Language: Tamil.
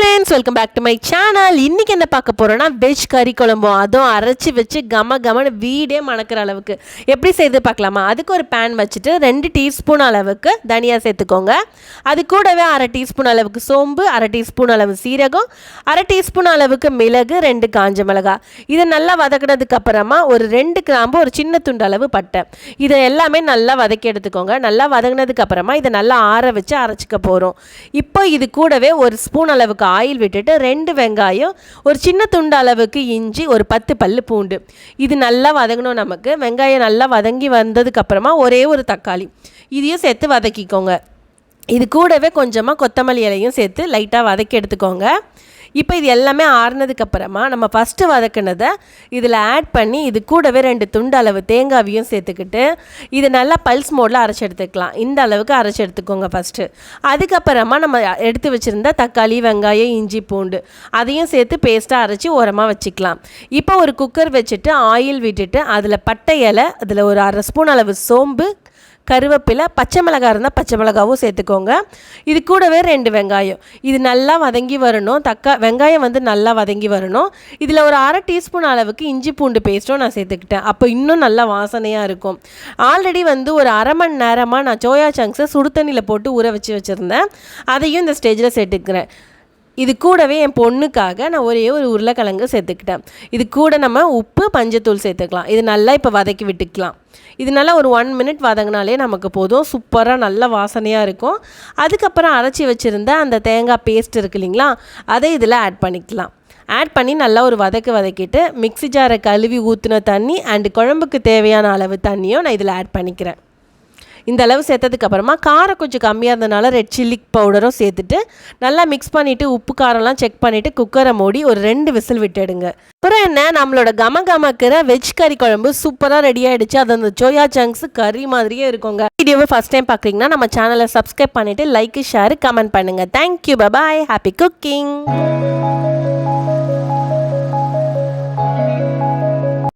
Friends welcome back to my channel இன்றைக்கி என்ன பார்க்க போகிறோன்னா வெஜ் கறி குழம்பும் அதுவும் அரைச்சி வச்சு கம கமன்னு வீடே மணக்கிற அளவுக்கு. எப்படி செய்து பார்க்கலாமா? அதுக்கு ஒரு பேன் வச்சுட்டு ரெண்டு டீஸ்பூன் அளவுக்கு தனியா சேர்த்துக்கோங்க. அது கூடவே அரை டீஸ்பூன் அளவுக்கு சோம்பு அரை டீஸ்பூன் அளவு சீரகம் அரை டீஸ்பூன் அளவுக்கு மிளகு ரெண்டு காஞ்ச மிளகா. இதை நல்லா வதக்கினதுக்கு அப்புறமா ஒரு ரெண்டு கிராம்பு ஒரு சின்ன துண்டு அளவு பட்டை. இதை எல்லாமே நல்லா வதக்கி எடுத்துக்கோங்க. நல்லா வதங்கினதுக்கு அப்புறமா இதை நல்லா ஆற வச்சு அரைச்சிக்க போகிறோம் இப்போ இது கூடவே ஒரு ஸ்பூன் அளவுக்கு ஆயில் விட்டுட்டு ரெண்டு வெங்காயம் ஒரு சின்ன துண்டு அளவுக்கு இஞ்சி ஒரு பத்து பல்லு பூண்டு. இது நல்லா வதங்கணும் நமக்கு. வெங்காயம் நல்லா வதங்கி வந்ததுக்கப்புறமா ஒரே ஒரு தக்காளி. இதையும் சேர்த்து வதக்கிக்கோங்க. இது கூடவே கொஞ்சமாக கொத்தமல்லி இலையும் சேர்த்து லைட்டாக வதக்கி எடுத்துக்கோங்க. இப்போ இது எல்லாமே ஆறுனதுக்கு அப்புறமா நம்ம ஃபஸ்ட்டு வதக்குனதை இதில் ஆட் பண்ணி இது கூடவே ரெண்டு துண்டு அளவு தேங்காவையும் சேர்த்துக்கிட்டு இது நல்லா பல்ஸ் மோடில் அரைச்சி எடுத்துக்கலாம். இந்த அளவுக்கு அரைச்சி எடுத்துக்கோங்க ஃபஸ்ட்டு அதுக்கப்புறமா நம்ம எடுத்து வச்சுருந்த தக்காளி வெங்காயம் இஞ்சி பூண்டு அதையும் சேர்த்து பேஸ்ட்டாக அரைச்சி ஓரமாக வச்சுக்கலாம். இப்போ ஒரு குக்கர் வச்சுட்டு ஆயில் விட்டுட்டு அதில் பட்டை இலை அதில் ஒரு அரை ஸ்பூன் அளவு சோம்பு கருவேப்பிலை பச்சை மிளகாய் இருந்தால் பச்சை மிளகாவும் சேர்த்துக்கோங்க. இது கூடவே ரெண்டு வெங்காயம். இது நல்லா வதங்கி வரணும். தக்கா வெங்காயம் வந்து நல்லா வதங்கி வரணும். இதில் ஒரு அரை டீஸ்பூன் அளவுக்கு இஞ்சி பூண்டு பேஸ்ட்டும் நான் சேர்த்துக்கிட்டேன். அப்போ இன்னும் நல்லா வாசனையாக இருக்கும். ஆல்ரெடி வந்து ஒரு அரை மணி நேரமாக நான் சோயா சங்க்ஸை சுடு தண்ணியில் போட்டு ஊற வச்சு வச்சுருந்தேன். அதையும் இந்த ஸ்டேஜில் சேர்த்துக்கிறேன். இது கூடவே என் பொண்ணுக்காக நான் ஒரே ஒரு உருளைக்கிழங்கு சேர்த்துக்கிட்டேன். இது கூட நம்ம உப்பு பஞ்சத்தூள் சேர்த்துக்கலாம். இது நல்லா இப்போ வதக்கி விட்டுக்கலாம். இது நல்லா ஒரு ஒன் மினிட் வதங்கினாலே நமக்கு போதும். சூப்பராக நல்ல வாசனையாக இருக்கும். அதுக்கப்புறம் அரைச்சி வச்சுருந்த அந்த தேங்காய் பேஸ்ட் இருக்கு இல்லைங்களா அதை இதில் ஆட் பண்ணிக்கலாம். ஆட் பண்ணி நல்லா ஒரு வதக்க வதக்கிட்டு மிக்ஸி ஜாரை கழுவி ஊற்றின தண்ணி அண்டு குழம்புக்கு தேவையான அளவு தண்ணியும் நான் இதில் ஆட் பண்ணிக்கிறேன். இந்த அளவு சேர்த்ததுக்கு அப்புறமா காரம் கொஞ்சம் கம்மியாக இருந்தனால ரெட் சில்லி பவுடரும் சேர்த்துட்டு நல்லா மிக்ஸ் பண்ணிவிட்டு உப்பு காரம்லாம் செக் பண்ணிவிட்டு குக்கரை மூடி ஒரு ரெண்டு விசில் விட்டுடுங்க. அப்புறம் என்ன? நம்மளோட கம கமக்கிற வெஜ் கறி குழம்பு சூப்பராக ரெடி ஆகிடுச்சு அது அந்த சோயா சங்க்ஸ் கறி மாதிரியே இருக்குங்க. வீடியோவை ஃபஸ்ட் டைம் பார்க்குறீங்கன்னா நம்ம சேனலை சப்ஸ்கிரைப் பண்ணிவிட்டு லைக் ஷேர் கமெண்ட் பண்ணுங்கள் thank you bye bye happy cooking